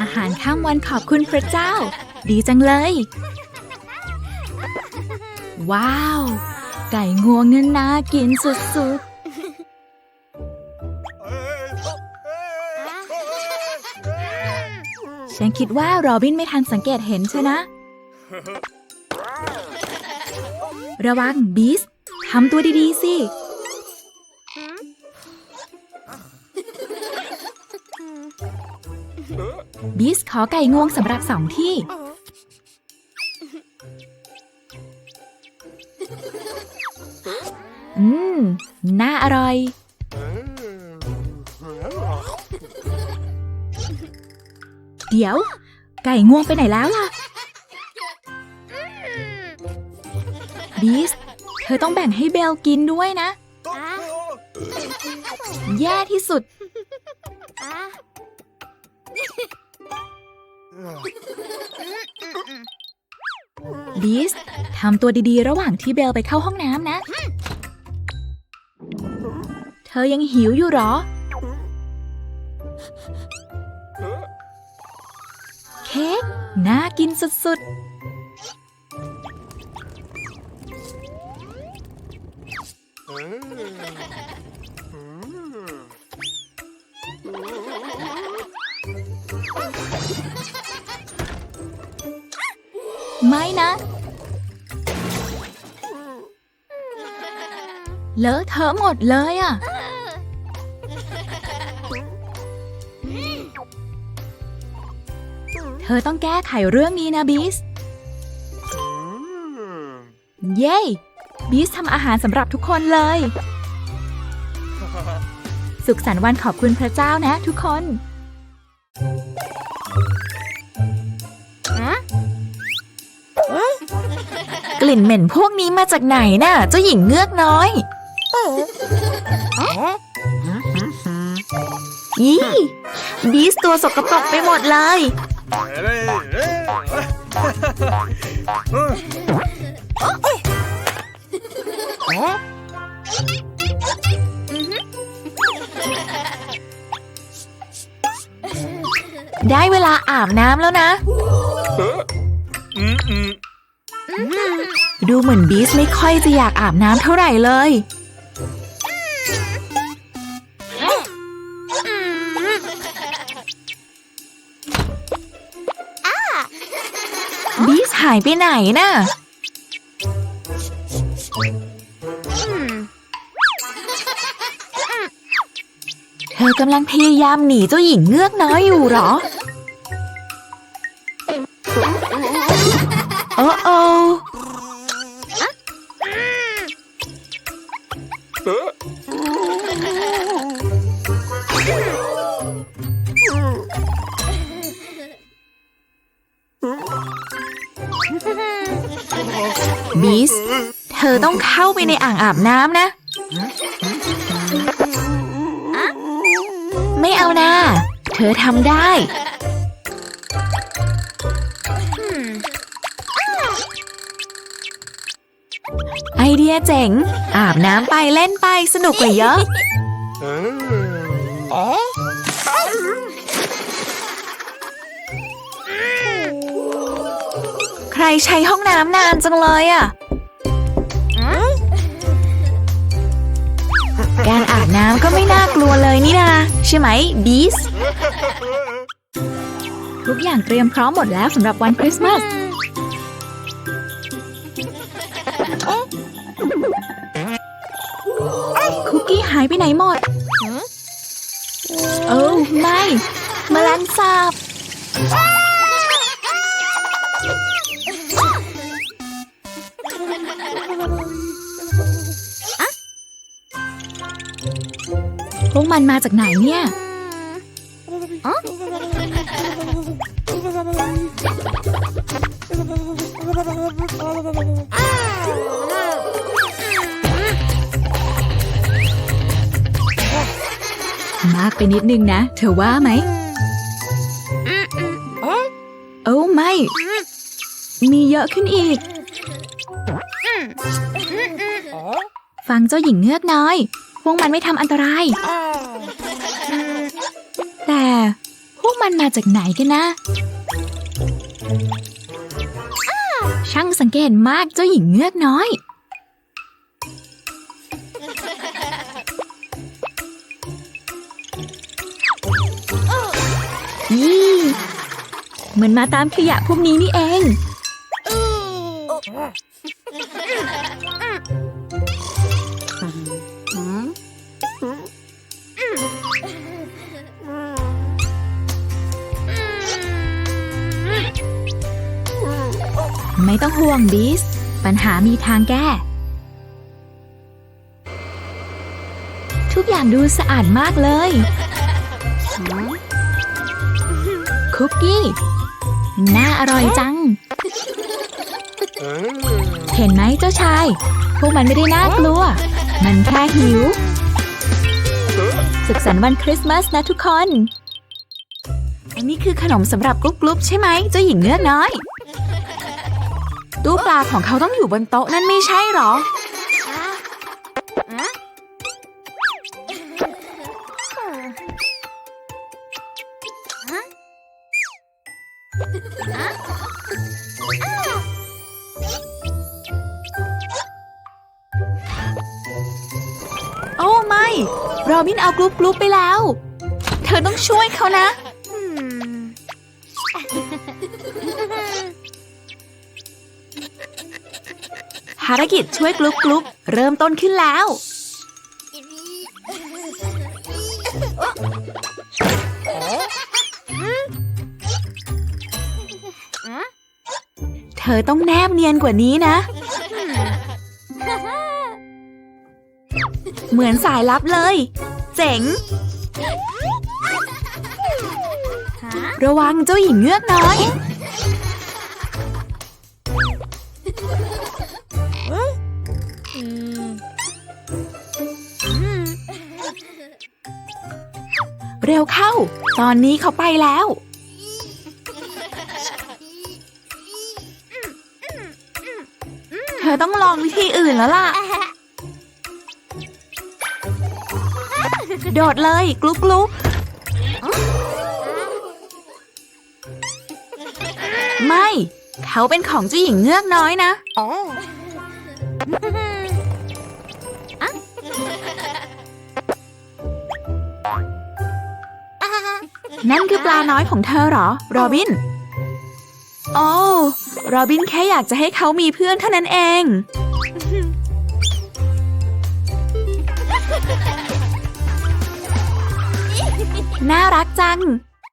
อาหารข้ามวันขอบคุณพระเจ้า ดีจังเลย ว้าว ไก่งวงนั้นน่ากินสุดๆ ฉันคิดว่าโรบินไม่ทันสังเกตเห็นใช่นะ ระวังบีสทำตัวดี ๆ สิ บีสขอไก่งวงสำหรับสองที่ อืม น่าอร่อย เดี๋ยว ไก่งวงไปไหนแล้วล่ะ บีส เธอต้องแบ่งให้เบลกินด้วยนะ แย่ที่สุด บีสทำตัวดีๆ ระหว่างที่เบลไปเข้าห้องน้ำนะ เธอยังหิวอยู่หรอ เค้กน่ากินสุดๆ ไม่นะ เลอะเทอะหมดเลยอะเธอต้องแก้ไขเรื่องนี้นะบีส เย้บีสทำอาหารสำหรับทุกคนเลย สุขสันต์วันขอบคุณพระเจ้านะทุกคน กลิ่นเหม็นพวกนี้มาจากไหนน่ะ เจ้าหญิงเงือกน้อยยี่บีสตัวสกปรกไปหมดเลย ได้เวลาอาบน้ำแล้วนะ ดูเหมือนบีสไม่ค่อยจะอยากอาบน้ำเท่าไหร่เลย บีสหายไปไหนน่ะเธอกำลังพยายามหนีเจ้าหญิงเงือกน้อยอยู่หรอ โอ้โอ บีส เธอต้องเข้าไปในอ่างอาบน้ำนะ ไม่เอานะ เธอทำได้ ไอเดียเจ๋ง อาบน้ำไปเล่นไปสนุกกว่าเยอะ รใช้ห้องน้ำนานจังเลยอะ การอาบน้ำก็ไม่น่ากลัวเลยนี่นาใช่ไหมบีสทุกอย่างเตรียมพร้อมหมดแล้วสำหรับวันคริสต์มาสคุกกี้หายไปไหนหมด โอ้ไม่แมลงสาบ มันมาจากไหนเนี่ยมากไปนิดนึงนะ เธอว่าไหม โอ้ไม่ มีเยอะขึ้นอีก ฟังเจ้าหญิงเงือกน้อย พวกมันไม่ทำอันตราย แต่พวกมันมาจากไหนกันนะ ช่างสังเกตมากเจ้าหญิงเงือกน้อย ยี่เหมือนมาตามขยะพวกนี้นี่เอง ไม่ต้องห่วงดิส ปัญหามีทางแก้ ทุกอย่างดูสะอาดมากเลย คุกกี้ น่าอร่อยจัง เห็นไหมเจ้าชาย พวกมันไม่ได้น่ากลัว มันแค่หิว สุขสันต์วันคริสต์มาสนะทุกคนอันนี้คือขนมสำหรับกรุ๊ปกรุ๊ปใช่ไหมเจ้าหญิงเนื้อกน้อย ตู้ปลาของเขาต้องอยู่บนโต๊ะนั่นไม่ใช่หรอ โอ้ไม่ โรบินเอากรุ๊ปกรุ๊ปไปแล้ว เธอต้องช่วยเขานะารกิจช่วยกรุ๊กรุ๊ปเริ่มต้นขึ้นแล้ว เธอต้องแนบเนียนกว่านี้นะ เหมือนสายลับเลย เจ๋ง ระวังเจ้าหญิงเงือกน้อย เร็วเข้า ตอนนี้เขาไปแล้ว เธอต้องลองวิธีอื่นแล้วล่ะ โดดเลย กลุกกลุกไม่ เขาเป็นของเจ้าหญิงเงือกน้อยนะ นั่นคือปลาน้อยของเธอเหรอ โรบิน โอ้โรบินแค่อยากจะให้เขามีเพื่อนเท่านั้นเอง น่ารักจัง